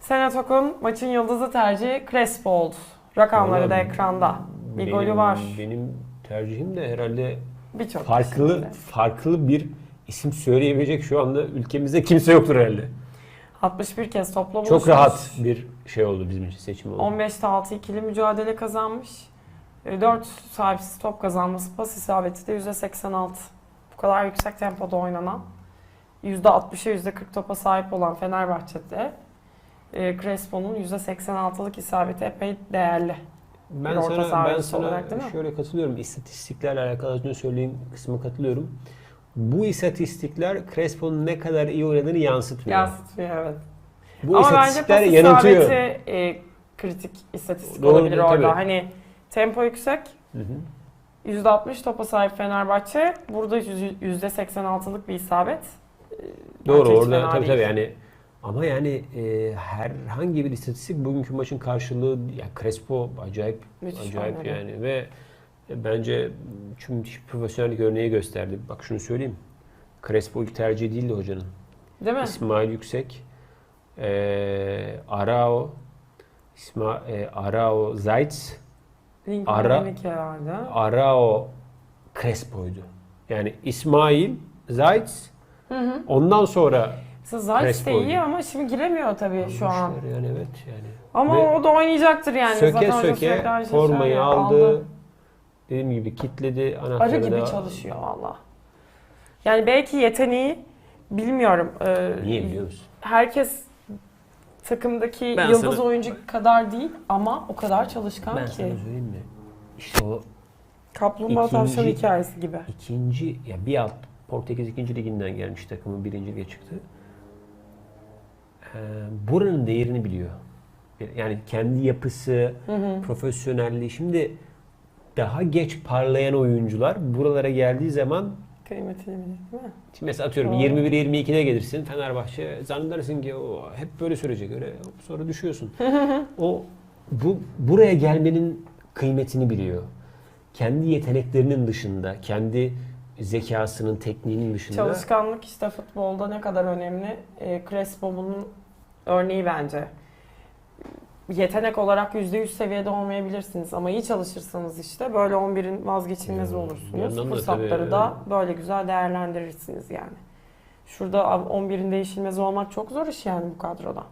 Senat Okun maçın yıldızı tercihi Crespo oldu. Rakamları da Vallahi ekranda. Bir benim- golü var. Benim tercihim de herhalde Birçok farklı kişinin de. farklı bir isim söyleyebilecek şu anda ülkemizde kimse yoktur herhalde. 61 kez topla Çok rahat bir şey oldu bizim için seçim oldu. 15'te 6 ikili mücadele kazanmış. 4 sahipsiz top kazanması pas isabeti de %86. Bu kadar yüksek tempoda oynanan %60'a %40 topa sahip olan Fenerbahçe'de e, Crespo'nun %86'lık isabeti epey değerli. Ben bir sana ben sana olarak şöyle katılıyorum. İstatistiklerle alakalı az önce söylediğin kısma katılıyorum. Bu istatistikler Crespo'nun ne kadar iyi oynadığını yansıtmıyor. Yansıtıyor evet. Bu Ama bence istatistikler pas yanıltıyor. isabeti e, kritik istatistik Doğru, olabilir tabii. orada. Hani tempo yüksek, Hı hı. %60 topa sahip Fenerbahçe. Burada %86'lık bir isabet. Doğru bence orada tabii değil. tabii yani ama yani e, herhangi bir istatistik bugünkü maçın karşılığı ya Crespo acayip Müthiş acayip oynadı. yani ve bence tüm profesyonellik örneği gösterdi. Bak şunu söyleyeyim. Crespo ilk tercih değildi hocanın. Değil mi? İsmail Yüksek, e, Arao, İsma, e, Arao Zayt, Ara-. Arao Crespo'ydu. Yani İsmail Zayt, Hı hı. ondan sonra Zayt de iyi ama şimdi giremiyor tabii şu an. Yani evet yani. Ama Ve o da oynayacaktır yani. söke Zaten söke şeyi formayı söylüyor. aldı. Dediğim gibi kitledi anahtarı Arı gibi da- çalışıyor valla. Yani belki yeteneği bilmiyorum. Ee, Niye biliyor musun? Herkes takımdaki Ben yıldız sana- oyuncu kadar değil ama o kadar çalışkan Ben ki. sana söyleyeyim mi? İşte o Kaplumbağa tavşan hikayesi gibi. ikinci ya bir alt Portekiz ikinci liginden gelmiş takımın birinci lige çıktı. Ee, buranın değerini biliyor. Yani kendi yapısı, Hı hı. profesyonelliği. Şimdi daha geç parlayan oyuncular buralara geldiği zaman Kıymetini bilir değil mi? Şimdi mesela atıyorum Doğru. 21-22'de gelirsin Fenerbahçe zannedersin ki o hep böyle sürecek öyle sonra düşüyorsun. o bu buraya gelmenin kıymetini biliyor. Kendi yeteneklerinin dışında, kendi zekasının, tekniğinin dışında Çalışkanlık işte futbolda ne kadar önemli. E, Crespo bunun örneği bence. Yetenek olarak %100 seviyede olmayabilirsiniz ama iyi çalışırsanız işte böyle 11'in vazgeçilmezi olursunuz. yandan da Fırsatları tabii, da böyle güzel değerlendirirsiniz yani. Şurada 11'in değişilmezi olmak çok zor iş yani bu kadroda.